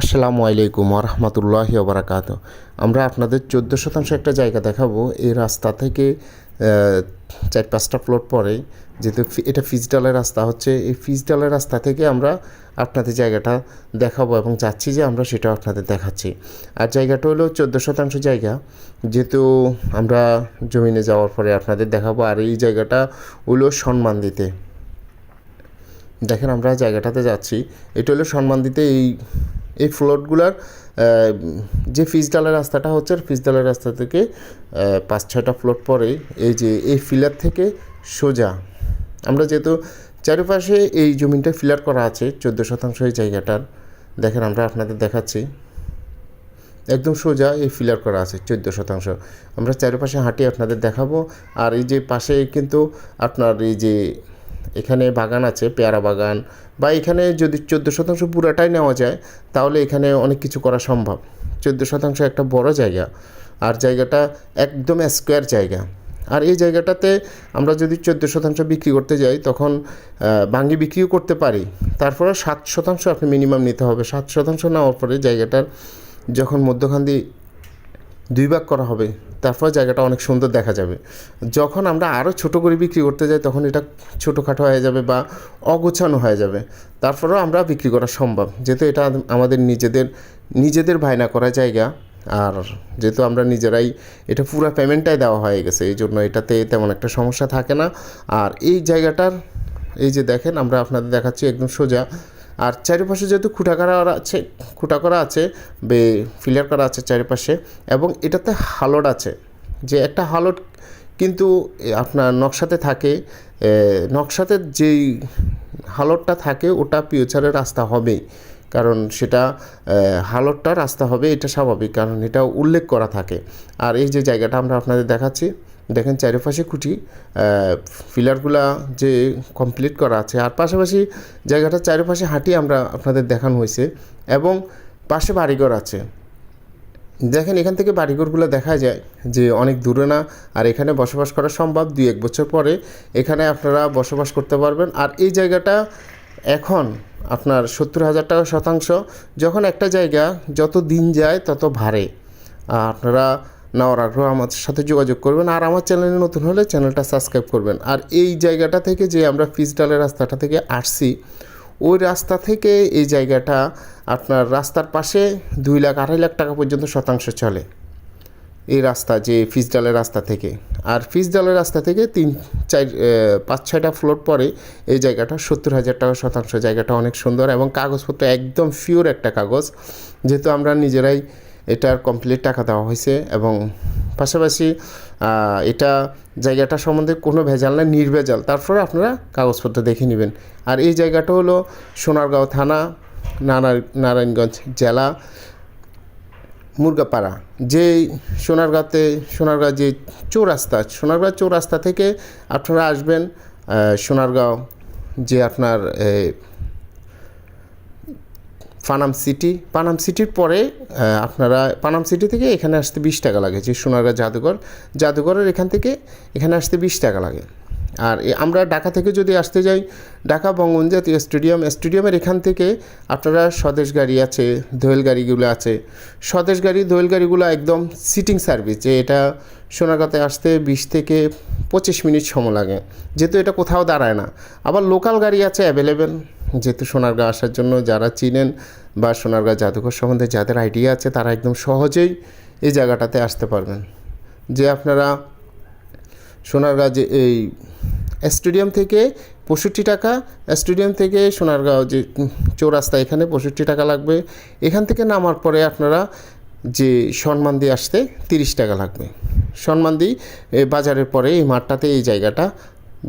আসসালামু আলাইকুম রহমতুল্লাহি ওবরাকাত। আমরা আপনাদের চোদ্দ শতাংশ একটা জায়গা দেখাবো। এই রাস্তা থেকে চার পাঁচটা প্লট পরে। যেহেতু এটা ফিজডালের রাস্তা হচ্ছে। এই ফিজডালের রাস্তা থেকে আমরা আপনাদের জায়গাটা দেখাবো এবং চাচ্ছি যে আমরা সেটা আপনাদের দেখাচ্ছি। আর জায়গাটা হলো চোদ্দ শতাংশ জায়গা। যেহেতু আমরা জমিনে যাওয়ার পরে আপনাদের দেখাবো। আর এই জায়গাটা হলো সম্মান দিতে। দেখেন আমরা জায়গাটাতে যাচ্ছি। এটা হলো সম্মান দিতে এই এই ফ্লোটগুলার যে ফিজডালের রাস্তাটা হচ্ছে ফিজডালের রাস্তা থেকে পাঁচ ছয়টা ফ্লোট পরে এই যে এই ফিলার থেকে সোজা। আমরা যেহেতু চারিপাশে এই জমিটা ফিলার করা আছে, চোদ্দ শতাংশ এই জায়গাটার, দেখেন আমরা আপনাদের দেখাচ্ছি। একদম সোজা এই ফিলার করা আছে, চোদ্দ শতাংশ। আমরা চারিপাশে হাঁটি আপনাদের দেখাবো, আর এই যে পাশে কিন্তু আপনার এই যে এখানে বাগান আছে, পেয়ারা বাগান, বা এখানে যদি চোদ্দ শতাংশ পুরাটাই নেওয়া যায়, তাহলে এখানে অনেক কিছু করা সম্ভব। চোদ্দ শতাংশ একটা বড় জায়গা, আর জায়গাটা একদম স্কোয়ার জায়গা। আর এই জায়গাটাতে আমরা যদি চোদ্দ শতাংশ বিক্রি করতে যাই, তখন ভাঙ্গি বিক্রিও করতে পারি। তারপরে সাত শতাংশ আপনি মিনিমাম নিতে হবে। সাত শতাংশ নেওয়ার পরে জায়গাটার যখন মধ্যখান দিয়ে দুই ভাগ করা হবে, তারপর জায়গাটা অনেক সুন্দর দেখা যাবে। যখন আমরা আরও ছোট করে বিক্রি করতে যাই, তখন এটা ছোটোখাটো হয়ে যাবে বা অগোছানো হয়ে যাবে। তারপরেও আমরা বিক্রি করা সম্ভব। যেহেতু এটা আমাদের নিজেদের নিজেদের ভাইনা করা জায়গা, আর যেহেতু আমরা নিজেরাই এটা পুরো পেমেন্টটাই দেওয়া হয়ে গেছে, এই জন্য এটাতে তেমন একটা সমস্যা থাকে না। আর এই জায়গাটার, এই যে দেখেন, আমরা আপনাদের দেখাচ্ছি একদম সোজা আর চারিপাশে যেহেতু খুঁটা করা আছে, খুঁটা করা আছে, বে ফিলার করা আছে চারিপাশে এবং এটাতে হালট আছে। যে একটা হালট কিন্তু আপনার নকশাতে থাকে নকশাতে যেই হালটটা থাকে ওটা পিওচারের রাস্তা হবেই। কারণ সেটা হালটটা রাস্তা হবে, এটা স্বাভাবিক। কারণ এটা উল্লেখ করা থাকে। আর এই যে জায়গাটা আমরা আপনাদের দেখাচ্ছি দেখেন চারিপাশে খুঁটি ফিলারগুলা যে কমপ্লিট করা আছে। আর পাশাপাশি জায়গাটা চারিপাশে হাঁটি আমরা আপনাদের দেখানো হয়েছে এবং পাশে বাড়িঘর আছে। দেখেন এখান থেকে বাড়িঘরগুলো দেখা যায় যে অনেক দূরে না, আর এখানে বসবাস করা সম্ভব দুই এক বছর পরে এখানে আপনারা বসবাস করতে পারবেন। আর এই জায়গাটা এখন আপনার সত্তর হাজার টাকা শতাংশ, যখন একটা জায়গা যত দিন যায় তত ভারে। আপনারা নেওয়ার আগ্রহ আমার সাথে যোগাযোগ করবেন। আর আমার চ্যানেলে নতুন হলে চ্যানেলটা সাবস্ক্রাইব করবেন। আর এই জায়গাটা থেকে যে আমরা ফিজডালের রাস্তাটা থেকে আসছি, ওই রাস্তা থেকে এই জায়গাটা আপনার রাস্তার পাশে দুই লাখ আড়াই লাখ টাকা পর্যন্ত শতাংশ চলে। এই রাস্তা যে ফিজডালের রাস্তা থেকে। আর ফিজডালের রাস্তা থেকে তিন, চার পাঁচ, ছয়টা ফ্লোর পরে এই জায়গাটা সত্তর হাজার টাকা শতাংশ। জায়গাটা অনেক সুন্দর এবং কাগজপত্র একদম পিওর একটা কাগজ। যেহেতু আমরা নিজেরাই এটার কমপ্লিট টাকা দেওয়া হয়েছে এবং পাশাপাশি এটা জায়গাটা সম্বন্ধে কোনো ভেজাল না, নির্ভেজাল। তারপরে আপনারা কাগজপত্র দেখে নেবেন। আর এই জায়গাটা হলো সোনারগাঁও থানা নারায়ণগঞ্জ জেলা, মুরগাপাড়া। যে সোনারগাঁতে সোনারগাঁ যে চৌরাস্তা সোনারগাঁ চৌরাস্তা থেকে আপনারা আসবেন সোনারগাঁও যে আপনার পানাম সিটি, পানাম সিটির পরে আপনারা পানাম সিটি থেকে এখানে আসতে বিশ টাকা লাগে, যে সোনারগাঁ জাদুঘর। জাদুঘরের এখান থেকে এখানে আসতে বিশ টাকা লাগে। আর আমরা ঢাকা থেকে যদি আসতে যাই, ঢাকা বঙ্গবন্ধু জাতীয় স্টেডিয়াম, স্টেডিয়ামের এখান থেকে আপনারা স্বদেশ গাড়ি আছে দোয়েল গাড়িগুলো আছে। স্বদেশ গাড়ি দোয়েল গাড়িগুলো একদম সিটিং সার্ভিস যে এটা সোনারগাঁতে আসতে বিশ থেকে পঁচিশ মিনিট সময় লাগে। যেহেতু এটা কোথাও দাঁড়ায় না। আবার লোকাল গাড়ি আছে অ্যাভেলেবেল যেহেতু সোনারগাঁ আসার জন্য যারা চিনেন বা সোনারগাঁ জাদুঘর সম্বন্ধে যাদের আইডিয়া আছে, তারা একদম সহজেই এই জায়গাটাতে আসতে পারবেন। যে আপনারা সোনারগাঁ যে এই স্টেডিয়াম থেকে পঁয়ষট্টি টাকা স্টেডিয়াম থেকে সোনারগাঁও যে চৌরাস্তা, এখানে পঁয়ষট্টি টাকা লাগবে। এখান থেকে নামার পরে আপনারা যে সম্মান দিয়ে আসতে তিরিশ টাকা লাগবে। সম্মান দিই বাজারের পরে এই মাঠটাতে এই জায়গাটা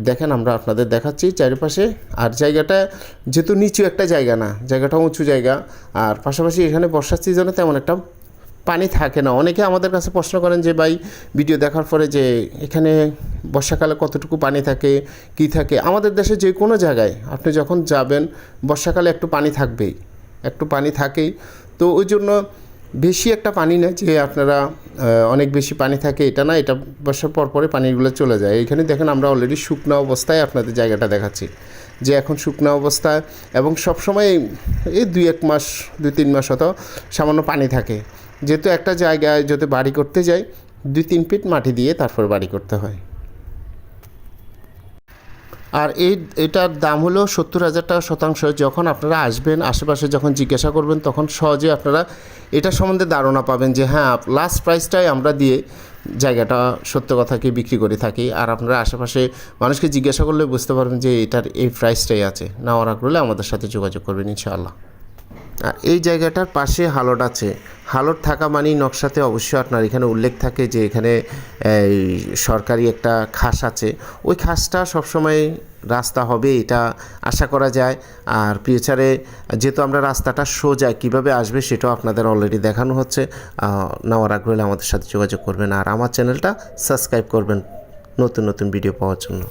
দেখেন, আমরা আপনাদের দেখাচ্ছি চারিপাশে। আর জায়গাটা যেহেতু নিচু একটা জায়গা না, জায়গাটা উঁচু জায়গা। আর পাশাপাশি এখানে বর্ষার সিজনে তেমন একটা পানি থাকে না। অনেকে আমাদের কাছে প্রশ্ন করেন যে, ভাই, ভিডিও দেখার পরে যে এখানে বর্ষাকালে কতটুকু পানি থাকে, কি থাকে? আমাদের দেশে যে কোনো জায়গায় আপনি যখন যাবেন, বর্ষাকালে একটু পানি থাকবেই। একটু পানি থাকেই। তো ওই জন্য বেশি একটা পানি না যে আপনারা অনেক বেশি পানি থাকে, এটা না, এটা বসার পর পরে পানিগুলো চলে যায়। এখানে দেখেন আমরা অলরেডি শুকনো অবস্থায় আপনাদের জায়গাটা দেখাচ্ছি যে এখন শুকনো অবস্থায় এবং সবসময় এই দুই এক মাস, দুই তিন মাস অত সামান্য পানি থাকে। যেহেতু একটা জায়গায় যদি বাড়ি করতে যাই, দুই তিন ফিট মাটি দিয়ে তারপর বাড়ি করতে হয়। আর এই, এটার দাম হলো সত্তর হাজার টাকা শতাংশ। যখন আপনারা আসবেন, আশেপাশে যখন জিজ্ঞাসা করবেন, তখন সহজে আপনারা এটা সম্বন্ধে ধারণা পাবেন যে হ্যাঁ লাস্ট প্রাইসটাই আমরা দিয়ে জায়গাটা সত্য কথাকে বিক্রি করে থাকি। আর আপনারা আশেপাশে মানুষকে জিজ্ঞাসা করলে বুঝতে পারবেন যে, এটার এই প্রাইসটাই আছে। না নেওয়ার করলে আমাদের সাথে যোগাযোগ করবেন, ইনশাআল্লাহ। আর এই জায়গাটার পাশে হালট আছে। হালট থাকা মানেই নকশাতে অবশ্যই আপনার এখানে উল্লেখ থাকে যে এখানে সরকারি একটা খাস আছে। ওই খাসটা সবসময় রাস্তা হবে, এটা আশা করা যায়। আর ফিউচারে যেহেতু আমরা রাস্তাটা সোজা কীভাবে আসবে সেটাও আপনাদের অলরেডি দেখানো হচ্ছে। নেওয়ার আগ্রহ আমাদের সাথে যোগাযোগ করবেন। আর আমার চ্যানেলটা সাবস্ক্রাইব করবেন নতুন নতুন ভিডিও পাওয়ার জন্য।